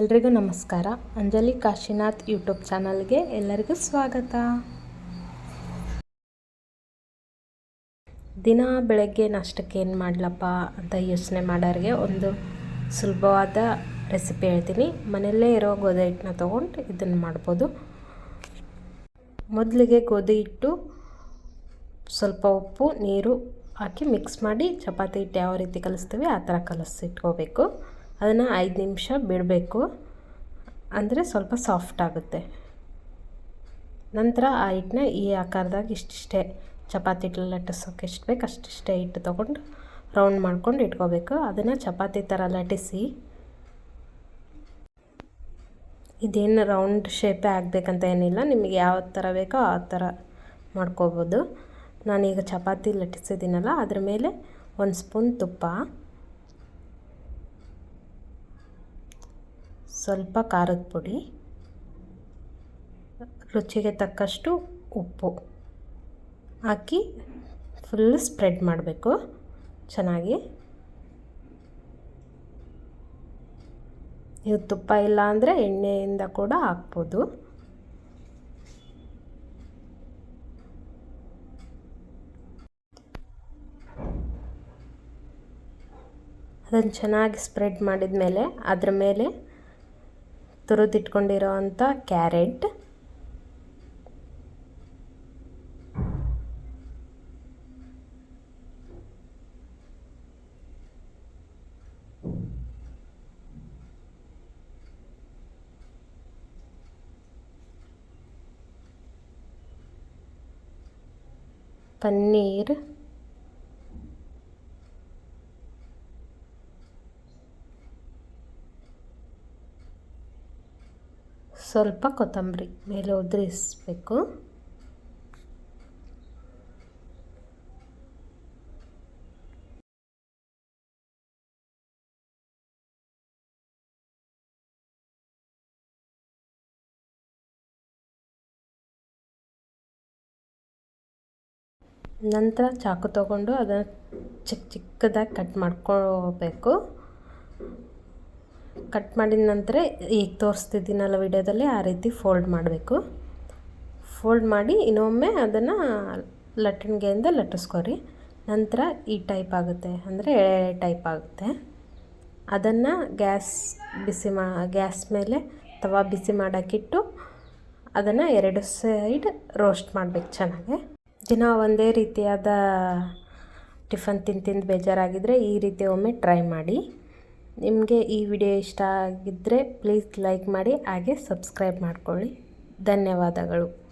ಎಲ್ರಿಗೂ ನಮಸ್ಕಾರ. ಅಂಜಲಿ ಕಾಶಿನಾಥ್ ಯೂಟ್ಯೂಬ್ ಚಾನಲ್ಗೆ ಎಲ್ಲರಿಗೂ ಸ್ವಾಗತ. ದಿನ ಬೆಳಗ್ಗೆ ನಾಷ್ಟಕ್ಕೆ ಏನು ಮಾಡಲಪ್ಪ ಅಂತ ಯೋಚನೆ ಮಾಡೋರಿಗೆ ಒಂದು ಸುಲಭವಾದ ರೆಸಿಪಿ ಹೇಳ್ತೀನಿ. ಮನೆಯಲ್ಲೇ ಇರೋ ಗೋಧಿ ಹಿಟ್ಟನ್ನ ತೊಗೊಂಡು ಇದನ್ನು ಮಾಡ್ಬೋದು. ಮೊದಲಿಗೆ ಗೋಧಿ ಹಿಟ್ಟು ಸ್ವಲ್ಪ ಉಪ್ಪು, ನೀರು ಹಾಕಿ ಮಿಕ್ಸ್ ಮಾಡಿ ಚಪಾತಿ ಹಿಟ್ಟು ಯಾವ ರೀತಿ ಕಲಿಸ್ತೀವಿ ಆ ಥರ ಕಲಿಸಿಟ್ಕೋಬೇಕು ಅದನ್ನು ಐದು ನಿಮಿಷ ಬಿಡಬೇಕು. ಅಂದರೆ ಸ್ವಲ್ಪ ಸಾಫ್ಟ್ ಆಗುತ್ತೆ. ನಂತರ ಆ ಹಿಟ್ಟನ್ನ ಈ ಆಕಾರದಾಗ ಇಷ್ಟಿಷ್ಟೇ ಚಪಾತಿ ಹಿಟ್ಟು ಲಟ್ಟಿಸೋಕೆ ಎಷ್ಟು ಬೇಕು, ಅಷ್ಟಿಷ್ಟೇ ಹಿಟ್ಟು ತೊಗೊಂಡು ರೌಂಡ್ ಮಾಡ್ಕೊಂಡು ಇಟ್ಕೋಬೇಕು. ಅದನ್ನು ಚಪಾತಿ ಥರ ಲಟ್ಟಿಸಿ. ಇದೇನು ರೌಂಡ್ ಶೇಪೇ ಆಗಬೇಕಂತ ಏನಿಲ್ಲ. ನಿಮಗೆ ಯಾವ ಥರ ಬೇಕೋ ಆ ಥರ ಮಾಡ್ಕೋಬೋದು. ನಾನೀಗ ಚಪಾತಿ ಲಟ್ಟಿಸಿದ್ದೀನಲ್ಲ, ಅದ್ರ ಮೇಲೆ ಒಂದು ಸ್ಪೂನ್ ತುಪ್ಪ. ಸ್ವಲ್ಪ ಖಾರದ ಪುಡಿ, ರುಚಿಗೆ ತಕ್ಕಷ್ಟು ಉಪ್ಪು ಹಾಕಿ ಫುಲ್ ಸ್ಪ್ರೆಡ್ ಮಾಡಬೇಕು. ಚೆನ್ನಾಗಿ. ನೀವು ತುಪ್ಪ ಇಲ್ಲ ಅಂದರೆ ಎಣ್ಣೆಯಿಂದ ಕೂಡ ಹಾಕ್ಬೋದು. ಅದನ್ನು ಚೆನ್ನಾಗಿ ಸ್ಪ್ರೆಡ್ ಮಾಡಿದ ಮೇಲೆ ಅದರ ಮೇಲೆ ತುರಿದಿಟ್ಕೊಂಡಿರೋ ಅಂಥ ಕ್ಯಾರೆಟ್. ಪನ್ನೀರ್. ಸ್ವಲ್ಪ ಕೊತ್ತಂಬರಿ ಮೇಲೆ ಉದುರಿಸಬೇಕು ನಂತರ ಚಾಕು ತಗೊಂಡು ಅದನ್ನು ಚಿಕ್ಕ ಚಿಕ್ಕದಾಗಿ ಕಟ್ ಮಾಡ್ಕೋಬೇಕು ಕಟ್ ಮಾಡಿದ ನಂತರ ಈಗ ತೋರಿಸ್ತಿದ್ದೀನಲ್ಲ ವಿಡಿಯೋದಲ್ಲಿ, ಆ ರೀತಿ ಫೋಲ್ಡ್ ಮಾಡಬೇಕು. ಫೋಲ್ಡ್ ಮಾಡಿ ಇನ್ನೊಮ್ಮೆ ಅದನ್ನು ಲಟ್ಟಣಿಗೆಯಿಂದ ಲಟ್ಟಿಸ್ಕೊರಿ. ನಂತರ ಈ ಟೈಪ್ ಆಗುತ್ತೆ. ಅಂದರೆ ಎಳೆ ಟೈಪ್ ಆಗುತ್ತೆ. ಅದನ್ನು ಗ್ಯಾಸ್ ಬಿಸಿ ಮಾ, ಗ್ಯಾಸ್ ಮೇಲೆ ತವಾ ಬಿಸಿ ಮಾಡೋಕ್ಕಿಟ್ಟು ಅದನ್ನು ಎರಡು ಸೈಡ್ ರೋಸ್ಟ್ ಮಾಡಬೇಕು ಚೆನ್ನಾಗಿ. ದಿನ ಒಂದೇ ರೀತಿಯಾದ ಟಿಫನ್ ತಿಂದು ತಿಂದು ಬೇಜಾರಾಗಿದ್ದರೆ ಈ ರೀತಿ ಒಮ್ಮೆ ಟ್ರೈ ಮಾಡಿ. ನಿಮಗೆ ಈ ವಿಡಿಯೋ ಇಷ್ಟ ಆಗಿದ್ದರೆ ಪ್ಲೀಸ್ ಲೈಕ್ ಮಾಡಿ ಹಾಗೆ ಸಬ್ಸ್ಕ್ರೈಬ್ ಮಾಡಿಕೊಳ್ಳಿ. ಧನ್ಯವಾದಗಳು.